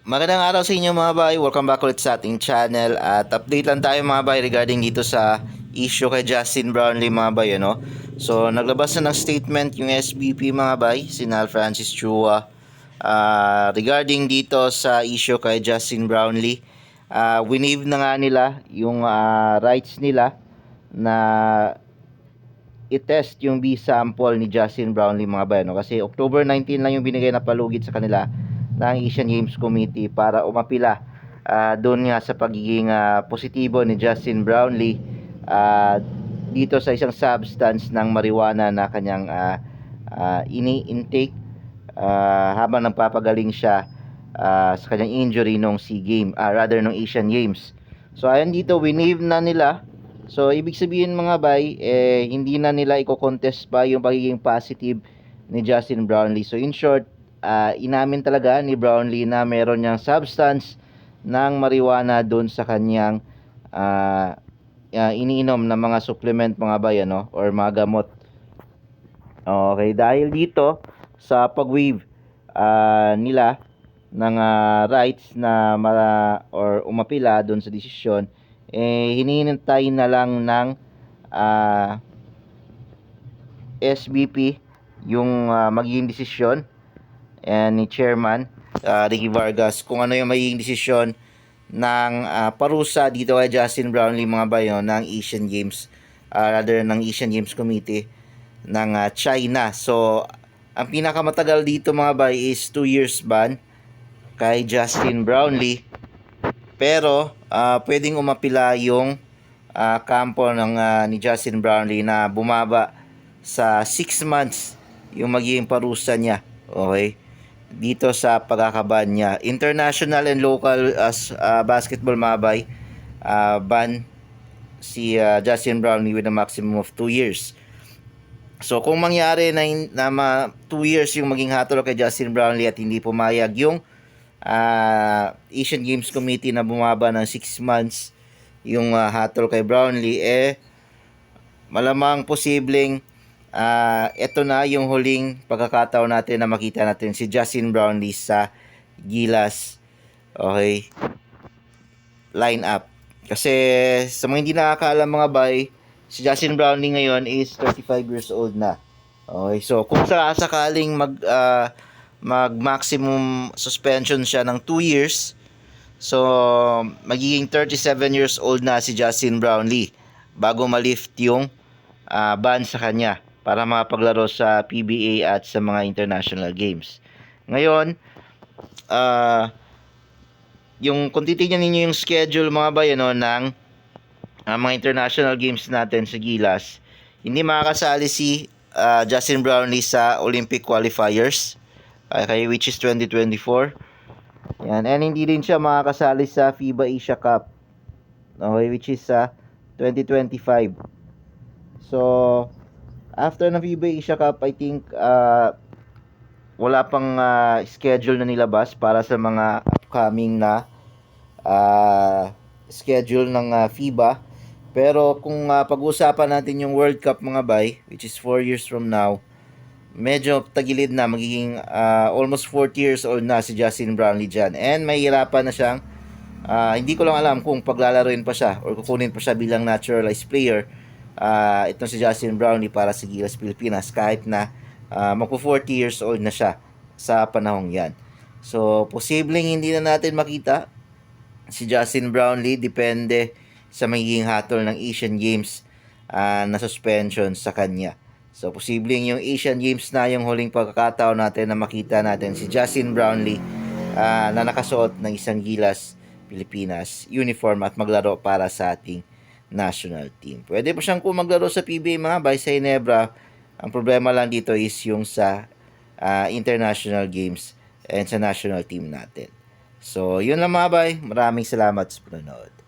Magandang araw sa inyo mga bay. Welcome back ulit sa ating channel. At update lang tayo mga bay regarding dito sa issue kay Justin Brownlee mga bay. Ano? So naglabas na ng statement yung SBP mga bay, si Nal Francis Chua. ah, regarding dito sa issue kay Justin Brownlee. Uh, winave na nga nila yung ah, rights nila na i-test yung B sample ni Justin Brownlee mga bay. No? Kasi October 19 lang yung binigay na palugit sa kanila ng Asian Games Committee para umapila ah, doon nga sa pagiging ah, positibo ni Justin Brownlee ah, dito sa isang substance ng marijuana na kanyang ah, ah, ini-intake ah, habang nagpapagaling siya ah, sa kanyang injury nung SEA Game, ah, rather nung Asian Games. So ayan dito, winave na nila. So ibig sabihin mga bay, eh, hindi na nila i-contest pa yung pagiging positive ni Justin Brownlee. So in short, ah, inamin talaga ni Brownlee na meron niyang substance ng marijuana doon sa kanyang ah, ah, iniinom na mga supplement mga bay ano or mga gamot. Okay, dahil dito sa pag-waive ah, nila ng ah, rights na mara, or umapila doon sa desisyon, eh hinihintay na lang ng ah, SBP yung ah, magiging desisyon and ni chairman ah, Ricky Vargas kung ano yung magiging desisyon ng ah, parusa dito kay Justin Brownlee mga bayo ng Asian Games ah, rather ng Asian Games Committee ng ah, China. So ang pinakamatagal dito mga bay is 2 years ban kay Justin Brownlee. Pero ah, pwedeng umapila yung ah, kampo ng ah, ni Justin Brownlee na bumaba sa 6 months yung magiging parusa niya. Okay? Dito sa pagkakaban niya. International and local as ah, basketball mabay ah, ban si ah, Justin Brownlee with a maximum of 2 years. So kung mangyari na, na 2 years yung maging hatol kay Justin Brownlee at hindi pumayag yung ah, Asian Games Committee na bumaba ng 6 months yung ah, hatol kay Brownlee eh malamang posibleng ah ito na yung huling pagkakataon natin na makita natin si Justin Brownlee sa Gilas. Okay. Line up. Kasi sa mga hindi nakakaalam mga bay si Justin Brownlee ngayon is 35 years old na. Okay so kung sa sakaling mag ah, mag maximum suspension siya ng 2 years so magiging 37 years old na si Justin Brownlee bago ma-lift yung ah, ban sa kanya para makapaglaro sa PBA at sa mga international games. Ngayon, ah yung kung titignan ninyo yung schedule mga bayan no, ng ah, mga international games natin sa Gilas, hindi makakasali si ah, Justin Brownlee sa Olympic qualifiers okay, which is 2024. Yan, and hindi din siya makakasali sa FIBA Asia Cup okay, which is sa 2025. So, after ng FIBA Asia Cup, I think uh, wala pang uh, schedule na nilabas para sa mga upcoming na uh, schedule ng uh, FIBA. Pero kung uh, pag-uusapan natin yung World Cup mga bay, which is 4 years from now, medyo tagilid na, magiging uh, almost 40 years old na si Justin Brownlee dyan. And mahihirapan na siyang, uh, hindi ko lang alam kung paglalaroin pa siya or kukunin pa siya bilang naturalized player uh, itong si Justin Brownlee para sa Gilas Pilipinas kahit na uh, magpo 40 years old na siya sa panahong yan. So, posibleng hindi na natin makita si Justin Brownlee depende sa magiging hatol ng Asian Games ah, na suspension sa kanya. So, posibleng yung Asian Games na yung huling pagkakataon natin na makita natin si Justin Brownlee ah, na nakasuot ng isang Gilas Pilipinas uniform at maglaro para sa ating national team. Pwede pa siyang kung maglaro sa PBA mga bay sa Ginebra. Ang problema lang dito is yung sa ah, international games and sa national team natin. So, yun lang mga bay. Maraming salamat sa panonood.